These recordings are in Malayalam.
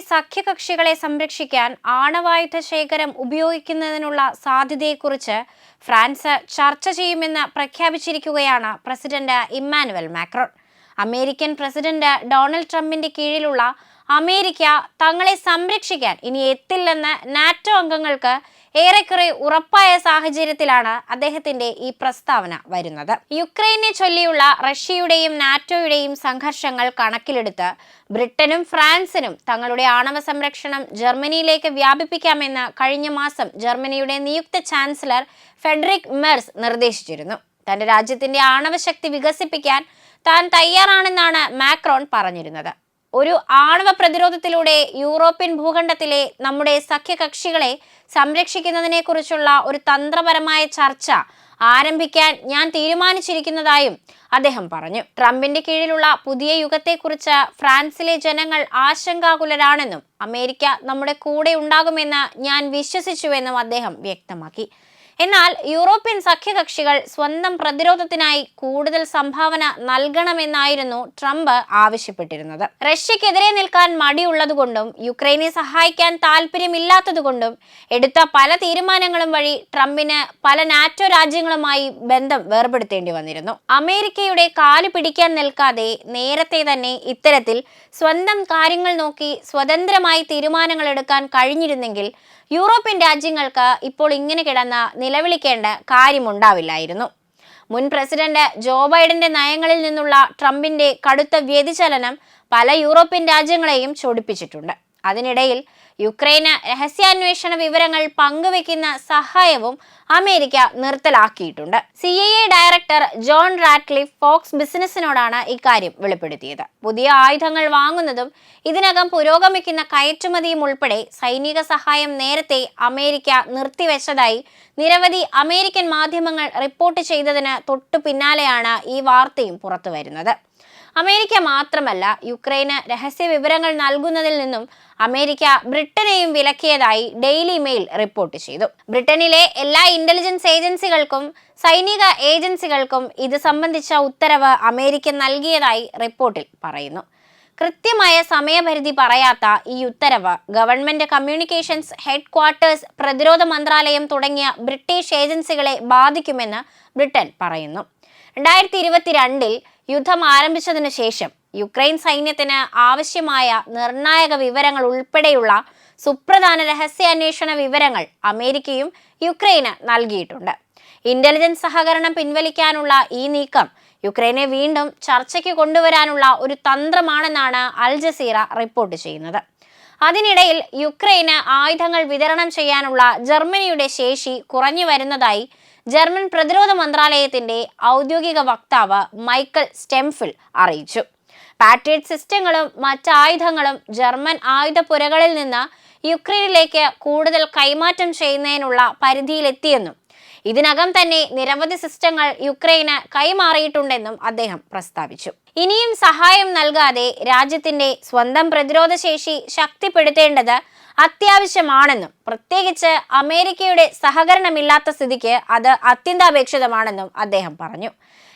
സഖ്യകക്ഷികളെ സംരക്ഷിക്കാൻ ആണവായുധ ശേഖരം ഉപയോഗിക്കുന്നതിനുള്ള സാധ്യതയെക്കുറിച്ച് ഫ്രാൻസ് ചർച്ച ചെയ്യുമെന്ന് പ്രഖ്യാപിച്ചിരിക്കുകയാണ് president Emmanuel Macron. American president Donald ട്രംപിന്റെ കീഴിലുള്ള അമേരിക്ക തങ്ങളെ സംരക്ഷിക്കാൻ ഇനി എത്തില്ലെന്ന് നാറ്റോ അംഗങ്ങൾക്ക് ഏറെക്കുറെ ഉറപ്പായ സാഹചര്യത്തിലാണ് അദ്ദേഹത്തിന്റെ ഈ പ്രസ്താവന വരുന്നത്. യുക്രൈനെ ചൊല്ലിയുള്ള റഷ്യയുടെയും നാറ്റോയുടെയും സംഘർഷങ്ങൾ കണക്കിലെടുത്ത് ബ്രിട്ടനും ഫ്രാൻസിനും തങ്ങളുടെ ആണവ സംരക്ഷണം ജർമ്മനിയിലേക്ക് വ്യാപിപ്പിക്കാമെന്ന് കഴിഞ്ഞ മാസം ജർമ്മനിയുടെ നിയുക്ത ചാൻസലർ ഫെഡറിക് മെർസ് നിർദ്ദേശിച്ചിരുന്നു. തന്റെ രാജ്യത്തിന്റെ ആണവശക്തി വികസിപ്പിക്കാൻ താൻ തയ്യാറാണെന്നാണ് മാക്രോൺ പറഞ്ഞിരുന്നത്. ഒരു ആണവ പ്രതിരോധത്തിലൂടെ യൂറോപ്യൻ ഭൂഖണ്ഡത്തിലെ നമ്മുടെ സഖ്യകക്ഷികളെ സംരക്ഷിക്കുന്നതിനെക്കുറിച്ചുള്ള ഒരു തന്ത്രപരമായ ചർച്ച ആരംഭിക്കാൻ ഞാൻ തീരുമാനിച്ചിരിക്കുന്നതായും അദ്ദേഹം പറഞ്ഞു. ട്രംപിന്റെ കീഴിലുള്ള പുതിയ യുഗത്തെക്കുറിച്ച് ഫ്രാൻസിലെ ജനങ്ങൾ ആശങ്കാകുലരാണെന്നും അമേരിക്ക നമ്മുടെ കൂടെ ഉണ്ടാകുമെന്ന് ഞാൻ വിശ്വസിച്ചുവെന്നും അദ്ദേഹം വ്യക്തമാക്കി. എന്നാൽ യൂറോപ്യൻ സഖ്യകക്ഷികൾ സ്വന്തം പ്രതിരോധത്തിനായി കൂടുതൽ സംഭാവന നൽകണമെന്നായിരുന്നു ട്രംപ് ആവശ്യപ്പെട്ടിരുന്നത്. റഷ്യക്കെതിരെ നിൽക്കാൻ മടിയുള്ളതുകൊണ്ടും യുക്രൈനെ സഹായിക്കാൻ താല്പര്യമില്ലാത്തതുകൊണ്ടും എടുത്ത പല തീരുമാനങ്ങളും വഴി ട്രംപിന് പല നാറ്റോ രാജ്യങ്ങളുമായി ബന്ധം വേർപെടുത്തേണ്ടി വന്നിരുന്നു. അമേരിക്കയുടെ കാൽ പിടിക്കാൻ നിൽക്കാതെ നേരത്തെ തന്നെ ഇത്തരത്തിൽ സ്വന്തം കാര്യങ്ങൾ നോക്കി സ്വതന്ത്രമായി തീരുമാനങ്ങൾ എടുക്കാൻ കഴിഞ്ഞിരുന്നെങ്കിൽ യൂറോപ്യൻ രാജ്യങ്ങൾക്ക് ഇപ്പോൾ ഇങ്ങനെ കിടന്ന് നിലവിളിക്കേണ്ട കാര്യമുണ്ടാവില്ലായിരുന്നു. മുൻ പ്രസിഡന്റ് ജോ ബൈഡന്റെ നയങ്ങളിൽ നിന്നുള്ള ട്രംപിന്റെ കടുത്ത വ്യതിചലനം പല യൂറോപ്യൻ രാജ്യങ്ങളെയും ചൊടിപ്പിച്ചിട്ടുണ്ട്. അതിനിടയിൽ യുക്രൈന് രഹസ്യാന്വേഷണ വിവരങ്ങൾ പങ്കുവെക്കുന്ന സഹായവും America നിർത്തലാക്കിയിട്ടുണ്ട്. C I A director John Ratcliffe Fox ബിസിനസിനോടാണ് ഇക്കാര്യം വെളിപ്പെടുത്തിയത്. പുതിയ ആയുധങ്ങൾ വാങ്ങുന്നതും ഇതിനകം പുരോഗമിക്കുന്ന കയറ്റുമതിയും ഉൾപ്പെടെ സൈനിക സഹായം നേരത്തെ അമേരിക്ക നിർത്തിവെച്ചതായി നിരവധി അമേരിക്കൻ മാധ്യമങ്ങൾ റിപ്പോർട്ട് ചെയ്തതിന് തൊട്ടു പിന്നാലെയാണ് ഈ വാർത്തയും പുറത്തുവരുന്നത്. അമേരിക്ക മാത്രമല്ല യുക്രൈന് രഹസ്യ വിവരങ്ങൾ നൽകുന്നതിൽ നിന്നും അമേരിക്ക ബ്രിട്ടനെയും വിലക്കിയതായി ഡെയിലി മെയിൽ റിപ്പോർട്ട് ചെയ്തു. ബ്രിട്ടനിലെ എല്ലാ ഇന്റലിജൻസ് ഏജൻസികൾക്കും സൈനിക ഏജൻസികൾക്കും ഇത് സംബന്ധിച്ച ഉത്തരവ് അമേരിക്ക നൽകിയതായി റിപ്പോർട്ടിൽ പറയുന്നു. കൃത്യമായ സമയപരിധി പറയാത്ത ഈ ഉത്തരവ്. ഗവൺമെന്റ് കമ്മ്യൂണിക്കേഷൻസ് ഹെഡ് ക്വാർട്ടേഴ്സ് പ്രതിരോധ മന്ത്രാലയം തുടങ്ങിയ ബ്രിട്ടീഷ് ഏജൻസികളെ ബാധിക്കുമെന്ന് ബ്രിട്ടൻ പറയുന്നു. രണ്ടായിരത്തി ഇരുപത്തിരണ്ടിൽ യുദ്ധം ആരംഭിച്ചതിനു ശേഷം യുക്രൈൻ സൈന്യത്തിന് ആവശ്യമായ നിർണായക വിവരങ്ങൾ ഉൾപ്പെടെയുള്ള സുപ്രധാന രഹസ്യാന്വേഷണ വിവരങ്ങൾ അമേരിക്കയും യുക്രൈന് നൽകിയിട്ടുണ്ട്. ഇന്റലിജൻസ് സഹകരണം പിൻവലിക്കാനുള്ള ഈ നീക്കം യുക്രൈനെ വീണ്ടും ചർച്ചയ്ക്ക് കൊണ്ടുവരാനുള്ള ഒരു തന്ത്രമാണെന്നാണ് അൽ ജസീറ റിപ്പോർട്ട് ചെയ്യുന്നത്. അതിനിടയിൽ യുക്രൈന് ആയുധങ്ങൾ വിതരണം ചെയ്യാനുള്ള ജർമ്മനിയുടെ ശേഷി കുറഞ്ഞു വരുന്നതായി ജർമ്മൻ പ്രതിരോധ മന്ത്രാലയത്തിന്റെ ഔദ്യോഗിക വക്താവ് മൈക്കൽ സ്റ്റെംഫിൽ അറിയിച്ചു. പാട്രിയറ്റ് സിസ്റ്റങ്ങളും മറ്റ് ആയുധങ്ങളും ജർമ്മൻ ആയുധപ്പുരകളിൽ നിന്ന് യുക്രൈനിലേക്ക് കൂടുതൽ കൈമാറ്റം ചെയ്യുന്നതിനുള്ള പരിധിയിലെത്തിയെന്നും ഇതിനകം തന്നെ നിരവധി സിസ്റ്റങ്ങൾ യുക്രൈന് കൈമാറിയിട്ടുണ്ടെന്നും അദ്ദേഹം പ്രസ്താവിച്ചു. ഇനിയും സഹായം നൽകാതെ രാജ്യത്തിന്റെ സ്വന്തം പ്രതിരോധ ശേഷി ശക്തിപ്പെടുത്തേണ്ടത് അത്യാവശ്യമാണെന്നും പ്രത്യേകിച്ച് അമേരിക്കയുടെ സഹകരണമില്ലാത്ത സ്ഥിതിക്ക് അത് അത്യന്താപേക്ഷിതമാണെന്നും അദ്ദേഹം പറഞ്ഞു.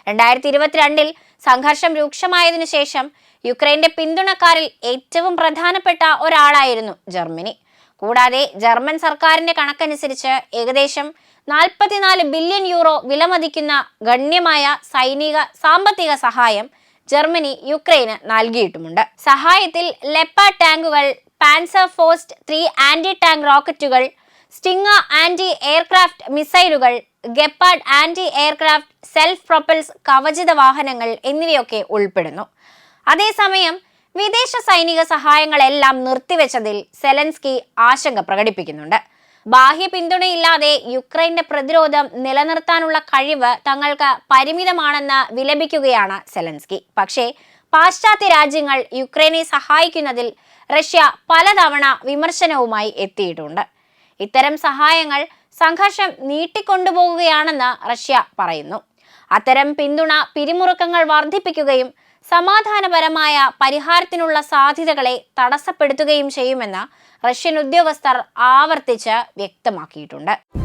രണ്ടായിരത്തി ഇരുപത്തിരണ്ടിൽ സംഘർഷം രൂക്ഷമായതിനു ശേഷം യുക്രൈന്റെ പിന്തുണക്കാരിൽ ഏറ്റവും പ്രധാനപ്പെട്ട ഒരാളായിരുന്നു ജർമ്മനി. കൂടാതെ ജർമ്മൻ സർക്കാരിന്റെ കണക്കനുസരിച്ച് ഏകദേശം നാൽപ്പത്തിനാല് ബില്യൺ യൂറോ വിലമതിക്കുന്ന ഗണ്യമായ സൈനിക സാമ്പത്തിക സഹായം ജർമ്മനി യുക്രൈന് നൽകിയിട്ടുമുണ്ട്. സഹായത്തിൽ ലെപ്പ ടാങ്കുകൾ Panzerfaust three anti tank റോക്കറ്റുകൾ സ്റ്റിങ്ങ ആന്റി എയർക്രാഫ്റ്റ് മിസൈലുകൾ Gepard anti aircraft self propelled കവചിത വാഹനങ്ങൾ എന്നിവയൊക്കെ ഉൾപ്പെടുന്നു. അതേസമയം വിദേശ സൈനിക സഹായങ്ങളെല്ലാം നിർത്തിവെച്ചതിൽ സെലൻസ്കി ആശങ്ക പ്രകടിപ്പിക്കുന്നുണ്ട്. ബാഹ്യ പിന്തുണയില്ലാതെ യുക്രൈന്റെ പ്രതിരോധം നിലനിർത്താനുള്ള കഴിവ് തങ്ങൾക്ക് പരിമിതമാണെന്ന് വിലപിക്കുകയാണ് സെലൻസ്കി. പക്ഷേ പാശ്ചാത്യ രാജ്യങ്ങൾ യുക്രൈനെ സഹായിക്കുന്നതിൽ റഷ്യ പലതവണ വിമർശനവുമായി എത്തിയിട്ടുണ്ട്. ഇത്തരം സഹായങ്ങൾ സംഘർഷം നീട്ടിക്കൊണ്ടുപോകുകയാണെന്ന് റഷ്യ പറയുന്നു. അത്തരം പിന്തുണ പിരിമുറുക്കങ്ങൾ വർദ്ധിപ്പിക്കുകയും സമാധാനപരമായ പരിഹാരത്തിനുള്ള സാധ്യതകളെ തടസ്സപ്പെടുത്തുകയും ചെയ്യുമെന്ന് റഷ്യൻ ഉദ്യോഗസ്ഥർ ആവർത്തിച്ച് വ്യക്തമാക്കിയിട്ടുണ്ട്.